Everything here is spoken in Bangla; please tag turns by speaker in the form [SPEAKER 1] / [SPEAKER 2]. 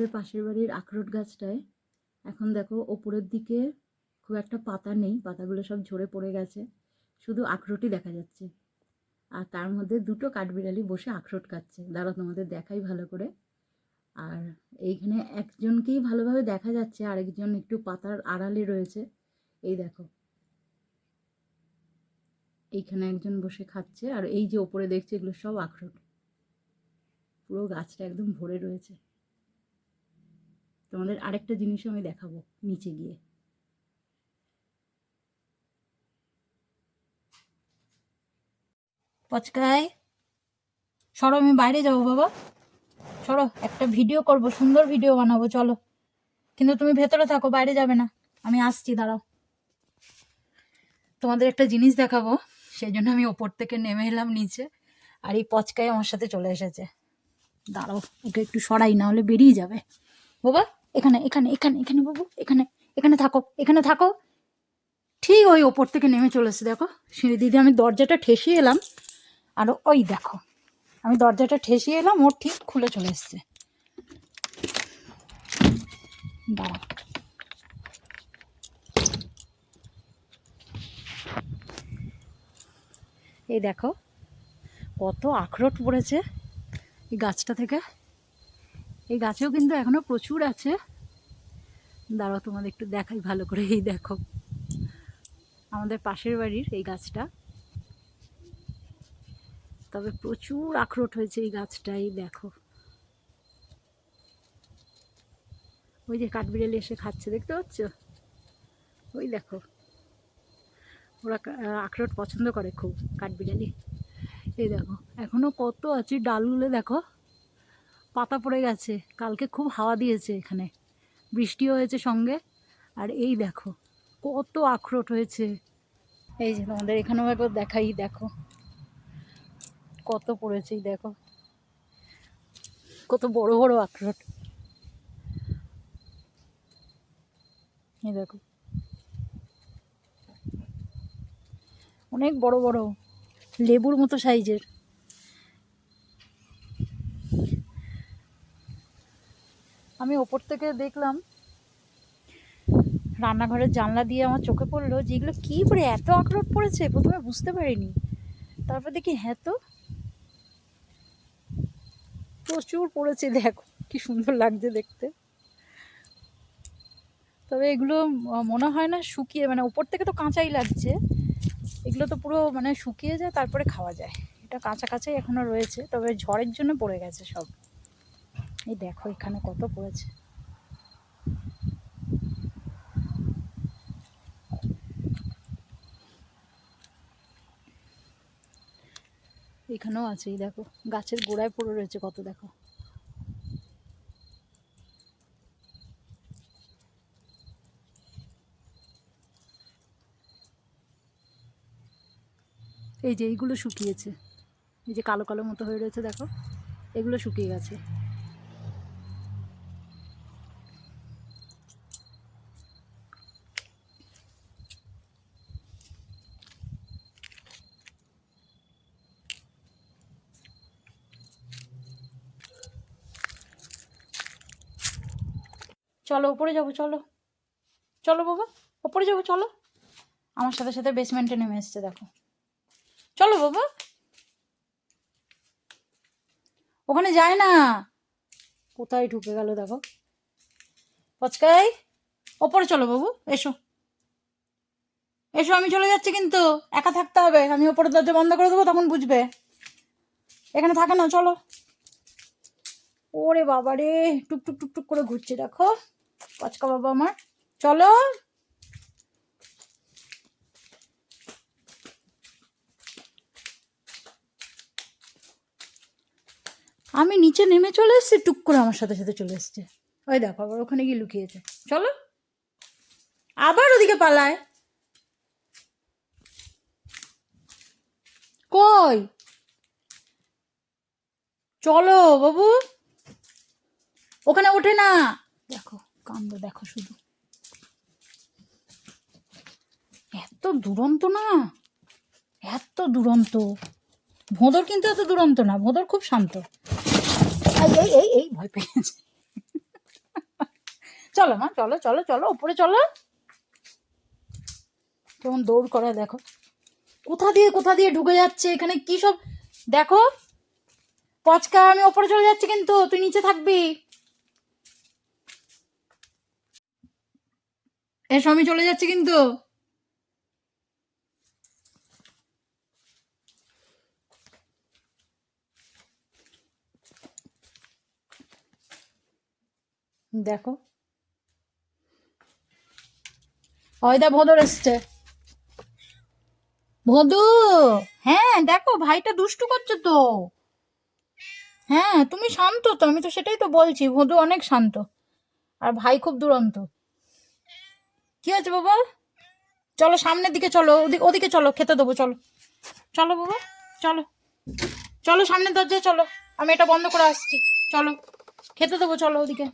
[SPEAKER 1] আমাদের পাশের বাড়ির আখরোট গাছটায়। এখন দেখো, ওপরের দিকে খুব একটা পাতা নেই, পাতাগুলো সব ঝরে পড়ে গেছে। শুধু আখরোটই দেখা যাচ্ছে। আর তার মধ্যে দুটো কাঠবিড়ালি বসে আখরোট খাচ্ছে দাঁড়া তোমাদের দেখাই ভালো করে। আর এইখানে একজনকেই ভালোভাবে দেখা যাচ্ছে, আরেকজন একটু পাতার আড়ালে রয়েছে। এই দেখো। এইখানে একজন বসে খাচ্ছে, আর এই যে ওপরে দেখছে, এগুলো সব আখরোট। পুরো গাছটা একদম ভরে রয়েছে। তোমাদের আরেকটা জিনিস আমি দেখাবো নিচে গিয়ে। পচকায়। সরো, আমি বাইরে যাব বাবা। সরো, একটা ভিডিও করব, সুন্দর ভিডিও বানাবো, চলো। কিন্তু তুমি ভেতরে থাকো, বাইরে যাবে না। আমি আসছি, দাঁড়াও। তোমাদের একটা জিনিস দেখাবো, সেই জন্য আমি ওপর থেকে নেমে এলাম নিচে, আর এই পচকায় আমার সাথে চলে এসেছে। দাঁড়াও, ওকে একটু সরাই, না হলে বেরিয়ে যাবে। বাবা এখানে এখানে এখানে এখানে বাবু, এখানে এখানে থাকো এখানে থাকো। ঠিক ওই ওপর থেকে নেমে চলেছে দেখো। সিঁড়ি দিদি আমি দরজাটা ঠেসিয়ে এলাম। আর ওই দেখো, আমি দরজাটা ঠেসিয়ে এলাম ওর ঠিক খুলে চলে এসছে। দাঁড়া এই দেখো, কত আখরোট পড়েছে এই গাছটা থেকে। এই গাছেও কিন্তু এখনও প্রচুর আছে। দাঁড়াও, তোমাদের একটু দেখাই ভালো করে, এই দেখো। আমাদের পাশের বাড়ির এই গাছটা। তবে প্রচুর আখরোট হয়েছে এই গাছটাই দেখো। ওই যে কাঠবিড়ালি এসে খাচ্ছে, দেখতে পাচ্ছ? ওই দেখো। ওরা আখরোট পছন্দ করে খুব, কাঠবিড়ালি। এই দেখো, এখনও কত আছে ডালগুলো, দেখো। পাতা পড়ে গেছে। কালকে খুব হাওয়া দিয়েছে এখানে। বৃষ্টিও হয়েছে সঙ্গে। আর এই দেখো, কত আখরোট হয়েছে। এই যে তোমাদের এখানেও একবার দেখাই, দেখো। কত পড়েছে দেখো। কত বড় বড় আখরোট। এই দেখো। অনেক বড় বড়, লেবুর মতো সাইজের। আমি ওপর থেকে দেখলাম রান্নাঘরের জানলা দিয়ে আমার চোখে পড়ল যে এগুলো কী করে এত আখরোট পড়েছে? প্রথমে বুঝতে পারিনি। তারপর দেখি হ্যাঁ তো। প্রচুর পড়েছে, দেখো। কি সুন্দর লাগছে দেখতে। তবে এগুলো মনে হয় না শুকিয়ে মানে ওপর থেকে তো কাঁচাই লাগছে। এগুলো তো পুরো মানে শুকিয়ে যায়, তারপরে খাওয়া যায়। এটা কাঁচা কাঁচাই এখনও রয়েছে, তবে ঝড়ের জন্য পড়ে গেছে সব। এই দেখো এখানে কত পড়েছে। এখানেও আছে, এই দেখো, গাছের গোড়ায় পড়ে রয়েছে কত, দেখো। এই যে এইগুলো শুকিয়েছে, এই যে কালো কালো মতো হয়ে রয়েছে, দেখো, এগুলো শুকিয়ে গেছে। চলো, উপরে যাব, চলো। চলো বাবা, উপরে যাব, চলো। আমার সাথে সাথে বেসমেন্টে নেমে এসছে, দেখো। চলো বাবা। ওখানে যায় না। কোথায় ঢুকে গেল, দেখো। পচকাই। ওপরে চলো বাবু, এসো। এসো, আমি চলে যাচ্ছি কিন্তু। একা থাকতে হবে। আমি ওপরে দরজা বন্ধ করে দেবো, তখন বুঝবে। এখানে থাকে না, চলো। ওরে বাবা রে টুক টুক টুক টুক করে ঘুরছে, দেখো। পচকা বাবা আমার। চলো। আমি নিচে নেমে চলে এসেছি, টুক করে আমার সাথে সাথে চলে এসছে। ওই দেখো, আবার ওখানে গিয়ে লুকিয়েছে। চলো। আবার ওদিকে পালায়। কই? চলো বাবু। ওখানে ওঠে না। দেখো। কাণ্ড দেখো শুধু। এত দুরন্ত না? এত দুরন্ত। ভোঁদর কিন্তু এত দুরন্ত না, ভোঁদর খুব শান্ত। এই এই এই এই, ভয় চলো মা, চলো চলো চলো, উপরে চলো। কেমন দৌড় করে, দেখো। কোথা দিয়ে কোথা দিয়ে ঢুকে যাচ্ছে, এখানে কি সব? দেখো। পচকা, আমি ওপরে চলে যাচ্ছি কিন্তু, তুই নিচে থাকবি। এসো আমি চলে যাচ্ছি কিন্তু। দেখো। অয়দা ভদর এসছে। ভদু হ্যাঁ দেখো, ভাইটা দুষ্টু করছে তো। হ্যাঁ তুমি শান্ত তো, আমি তো সেটাই তো বলছি, ভদু অনেক শান্ত। আর ভাই খুব দুরন্ত। কি হয়েছে বাবা? চলো সামনের দিকে চলো ওদিকে ওদিকে চলো, খেতে দেবো, চলো। চলো বাবা, চলো। চলো সামনের দরজায় চলো, আমি এটা বন্ধ করে আসছি। চলো, খেতে দেবো, চলো ওদিকে।